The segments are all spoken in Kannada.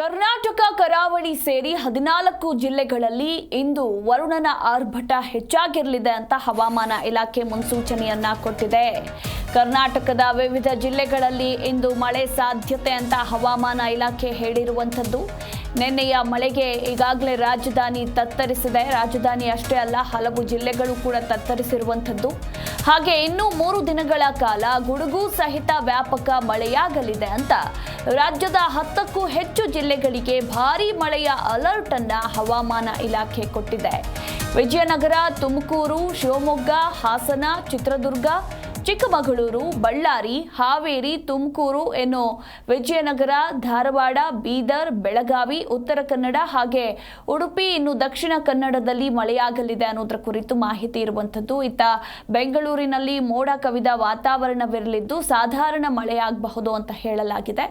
ಕರ್ನಾಟಕ ಕರಾವಳಿ ಸೇರಿ ಹದಿನಾಲ್ಕು ಜಿಲ್ಲೆಗಳಲ್ಲಿ ಇಂದು ವರುಣನ ಆರ್ಭಟ ಹೆಚ್ಚಾಗಿರಲಿದೆ ಅಂತ ಹವಾಮಾನ ಇಲಾಖೆ ಮುನ್ಸೂಚನೆಯನ್ನ ಕೊಟ್ಟಿದೆ. ಕರ್ನಾಟಕದ ವಿವಿಧ ಜಿಲ್ಲೆಗಳಲ್ಲಿ ಇಂದು ಮಳೆ ಸಾಧ್ಯತೆ ಅಂತ ಹವಾಮಾನ ಇಲಾಖೆ ಹೇಳಿರುವಂಥದ್ದು. ನಿನ್ನೆಯ ಮಳೆಗೆ ಈಗಾಗಲೇ ರಾಜಧಾನಿ ತತ್ತರಿಸಿದೆ. ರಾಜಧಾನಿ ಅಷ್ಟೇ ಅಲ್ಲ, ಹಲವು ಜಿಲ್ಲೆಗಳು ಕೂಡ ತತ್ತರಿಸಿರುವಂಥದ್ದು. ಹಾಗೆ ಇನ್ನೂ ಮೂರು ದಿನಗಳ ಕಾಲ ಗುಡುಗು ಸಹಿತ ವ್ಯಾಪಕ ಮಳೆಯಾಗಲಿದೆ ಅಂತ ರಾಜ್ಯದ ಹತ್ತಕ್ಕೂ ಹೆಚ್ಚು ಜಿಲ್ಲೆಗಳಿಗೆ ಭಾರೀ ಮಳೆಯ ಅಲರ್ಟ್ ಅನ್ನ ಹವಾಮಾನ ಇಲಾಖೆ ಕೊಟ್ಟಿದೆ. ವಿಜಯನಗರ, ತುಮಕೂರು, ಶಿವಮೊಗ್ಗ, ಹಾಸನ, ಚಿತ್ರದುರ್ಗ ಚಿಕ್ಕಮಗಳೂರು, ಬಳ್ಳಾರಿ, ಹಾವೇರಿ, ತುಮಕೂರು ಎನ್ನು ವಿಜಯನಗರ, ಧಾರವಾಡ, ಬೀದರ್, ಬೆಳಗಾವಿ, ಉತ್ತರ ಕನ್ನಡ ಹಾಗೆ ಉಡುಪಿ, ಇನ್ನು ದಕ್ಷಿಣ ಕನ್ನಡದಲ್ಲಿ ಮಳೆಯಾಗಲಿದೆ ಅನ್ನೋದರ ಕುರಿತು ಮಾಹಿತಿ ಇರುವಂಥದ್ದು. ಇತ್ತ ಬೆಂಗಳೂರಿನಲ್ಲಿ ಮೋಡ ಕವಿದ ವಾತಾವರಣವಿರಲಿದ್ದು ಸಾಧಾರಣ ಮಳೆಯಾಗಬಹುದು ಅಂತ ಹೇಳಲಾಗಿದೆ.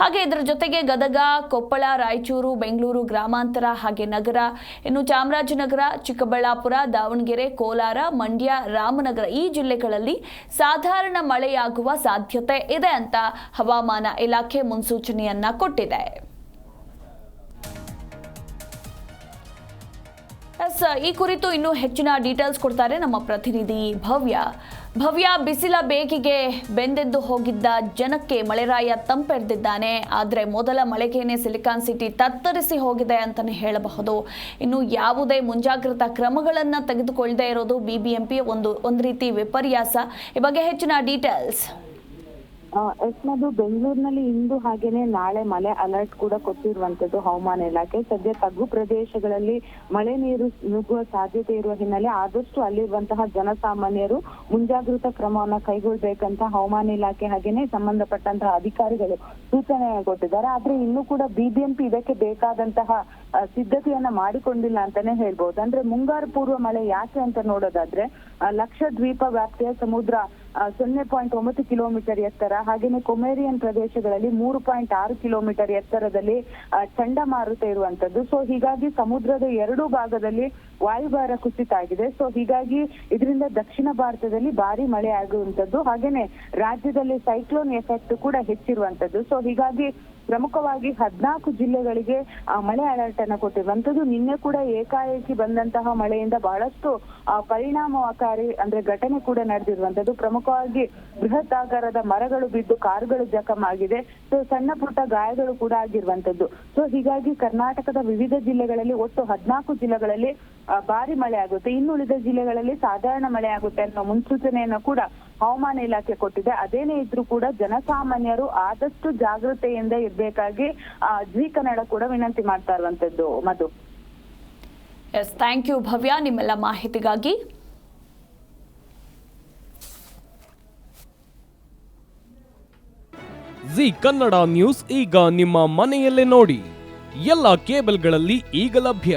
ಹಾಗೆ ಇದರ ಜೊತೆಗೆ ಗದಗ, ಕೊಪ್ಪಳ, ರಾಯಚೂರು, ಬೆಂಗಳೂರು ಗ್ರಾಮಾಂತರ ಹಾಗೆ ನಗರ, ಇನ್ನು ಚಾಮರಾಜನಗರ, ಚಿಕ್ಕಬಳ್ಳಾಪುರ, ದಾವಣಗೆರೆ, ಕೋಲಾರ, ಮಂಡ್ಯ, ರಾಮನಗರ ಈ ಜಿಲ್ಲೆಗಳಲ್ಲಿ ಸಾಧಾರಣ ಮಳೆಯಾಗುವ ಸಾಧ್ಯತೆ ಇದೆ ಅಂತ ಹವಾಮಾನ ಇಲಾಖೆ ಮುನ್ಸೂಚನೆಯನ್ನ ಕೊಟ್ಟಿದೆ. ಎಸ್ ಈ ಕುರಿತು ಇನ್ನೂ ಹೆಚ್ಚಿನ ಡೀಟೇಲ್ಸ್ ಕೊಡ್ತಾರೆ ನಮ್ಮ ಪ್ರತಿನಿಧಿ ಭವ್ಯ. ಭವ್ಯ ಬಿಸಿಲ ಬೇಗಿಗೆ ಬೆಂದೆದ್ದು ಹೋಗಿದ್ದ ಜನಕ್ಕೆ ಮಳೆರಾಯ ತಂಪೆರೆದಿದ್ದಾನೆ ಆದರೆ ಮೊದಲ ಮಳೆಗೇನೆ ಸಿಲಿಕಾನ್ ಸಿಟಿ ತತ್ತರಿಸಿ ಹೋಗಿದೆ ಅಂತಲೇ ಹೇಳಬಹುದು. ಇನ್ನು ಯಾವುದೇ ಮುಂಜಾಗ್ರತಾ ಕ್ರಮಗಳನ್ನು ತೆಗೆದುಕೊಳ್ಳದೆ ಇರೋದು ಬಿಬಿಎಂಪಿ ಒಂದು ಒಂದು ರೀತಿ ವಿಪರ್ಯಾಸ. ಈ ಬಗ್ಗೆ ಹೆಚ್ಚಿನ ಡೀಟೇಲ್ಸ್ ಎಸ್ನದು ಬೆಂಗಳೂರಿನಲ್ಲಿ ಇಂದು ಹಾಗೇನೆ ನಾಳೆ ಮಳೆ ಅಲರ್ಟ್ ಕೂಡ ಕೊಟ್ಟಿರುವಂತದ್ದು ಹವಾಮಾನ ಇಲಾಖೆ. ಸದ್ಯ ತಗ್ಗು ಪ್ರದೇಶಗಳಲ್ಲಿ ಮಳೆ ನೀರು ನುಗ್ಗುವ ಸಾಧ್ಯತೆ ಇರುವ ಹಿನ್ನೆಲೆ ಆದಷ್ಟು ಅಲ್ಲಿರುವಂತಹ ಜನಸಾಮಾನ್ಯರು ಮುಂಜಾಗೃತ ಕ್ರಮವನ್ನ ಕೈಗೊಳ್ಬೇಕಂತ ಹವಾಮಾನ ಇಲಾಖೆ ಹಾಗೇನೆ ಸಂಬಂಧಪಟ್ಟಂತಹ ಅಧಿಕಾರಿಗಳು ಸೂಚನೆ ಕೊಟ್ಟಿದ್ದಾರೆ. ಆದ್ರೆ ಇನ್ನೂ ಕೂಡ ಬಿಬಿಎಂಪಿ ಇದಕ್ಕೆ ಬೇಕಾದಂತಹ ಸಿದ್ಧತೆಯನ್ನ ಮಾಡಿಕೊಂಡಿಲ್ಲ ಅಂತಾನೆ ಹೇಳ್ಬಹುದು ಅಂದ್ರೆ ಮುಂಗಾರು ಪೂರ್ವ ಮಳೆ ಯಾಕೆ ಅಂತ ನೋಡೋದಾದ್ರೆ ಲಕ್ಷ ದ್ವೀಪ ವ್ಯಾಪ್ತಿಯ ಸಮುದ್ರ ಸೊನ್ನೆ ಪಾಯಿಂಟ್ ಒಂಬತ್ತು ಕಿಲೋಮೀಟರ್ ಎತ್ತರ, ಹಾಗೇನೆ ಕೊಮೇರಿಯನ್ ಪ್ರದೇಶಗಳಲ್ಲಿ ಮೂರು ಪಾಯಿಂಟ್ ಆರು ಕಿಲೋಮೀಟರ್ ಎತ್ತರದಲ್ಲಿ ಚಂಡಮಾರುತ ಇರುವಂತದ್ದು ಸೊ ಹೀಗಾಗಿ ಸಮುದ್ರದ ಎರಡೂ ಭಾಗದಲ್ಲಿ ವಾಯುಭಾರ ಕುಸಿತ ಆಗಿದೆ. ಸೊ ಹೀಗಾಗಿ ಇದರಿಂದ ದಕ್ಷಿಣ ಭಾರತದಲ್ಲಿ ಭಾರಿ ಮಳೆ ಆಗುವಂತದ್ದು ಹಾಗೇನೆ ರಾಜ್ಯದಲ್ಲಿ ಸೈಕ್ಲೋನ್ ಎಫೆಕ್ಟ್ ಕೂಡ ಹೆಚ್ಚಿರುವಂತದ್ದು ಸೊ ಹೀಗಾಗಿ ಪ್ರಮುಖವಾಗಿ ಹದ್ನಾಲ್ಕು ಜಿಲ್ಲೆಗಳಿಗೆ ಮಳೆ ಅಲರ್ಟ್ ಅನ್ನು ಕೊಟ್ಟಿರುವಂತದ್ದು ನಿನ್ನೆ ಕೂಡ ಏಕಾಏಕಿ ಬಂದಂತಹ ಮಳೆಯಿಂದ ಬಹಳಷ್ಟು ಪರಿಣಾಮಕಾರಿ ಅಂದ್ರೆ ಘಟನೆ ಕೂಡ ನಡೆದಿರುವಂತದ್ದು ಪ್ರಮುಖವಾಗಿ ಬೃಹತ್ ಆಕಾರದ ಮರಗಳು ಬಿದ್ದು ಕಾರುಗಳು ಜಖಮ್ ಆಗಿದೆ. ಸೊ ಸಣ್ಣ ಪುಟ್ಟ ಗಾಯಗಳು ಕೂಡ ಆಗಿರುವಂತದ್ದು ಸೊ ಹೀಗಾಗಿ ಕರ್ನಾಟಕದ ವಿವಿಧ ಜಿಲ್ಲೆಗಳಲ್ಲಿ ಒಟ್ಟು ಹದ್ನಾಲ್ಕು ಜಿಲ್ಲೆಗಳಲ್ಲಿ ಭಾರಿ ಮಳೆ ಆಗುತ್ತೆ. ಇನ್ನುಳಿದ ಜಿಲ್ಲೆಗಳಲ್ಲಿ ಸಾಧಾರಣ ಮಳೆ ಆಗುತ್ತೆ ಅನ್ನೋ ಮುನ್ಸೂಚನೆಯನ್ನು ಕೂಡ ಹವಾಮಾನ ಇಲಾಖೆ ಕೊಟ್ಟಿದೆ. ಅದೇನೇ ಇದ್ರೂ ಕೂಡ ಜನಸಾಮಾನ್ಯರು ಆದಷ್ಟು ಜಾಗೃತೆಯಿಂದ ಇರ್ಬೇಕಾಗಿ ಆ, ಜಿ ಕನ್ನಡ ಕೂಡ ವಿನಂತಿ ಮಾಡ್ತಾ ಇರುವಂತದ್ದು Madhu. Yes thank you Bhavya. ನಿಮ್ಮೆಲ್ಲ ಮಾಹಿತಿಗಾಗಿ. ಜಿ ಕನ್ನಡ ನ್ಯೂಸ್ ಈಗ ನಿಮ್ಮ ಮನೆಯಲ್ಲೇ ನೋಡಿ. ಎಲ್ಲ ಕೇಬಲ್ಗಳಲ್ಲಿ ಈಗ ಲಭ್ಯ.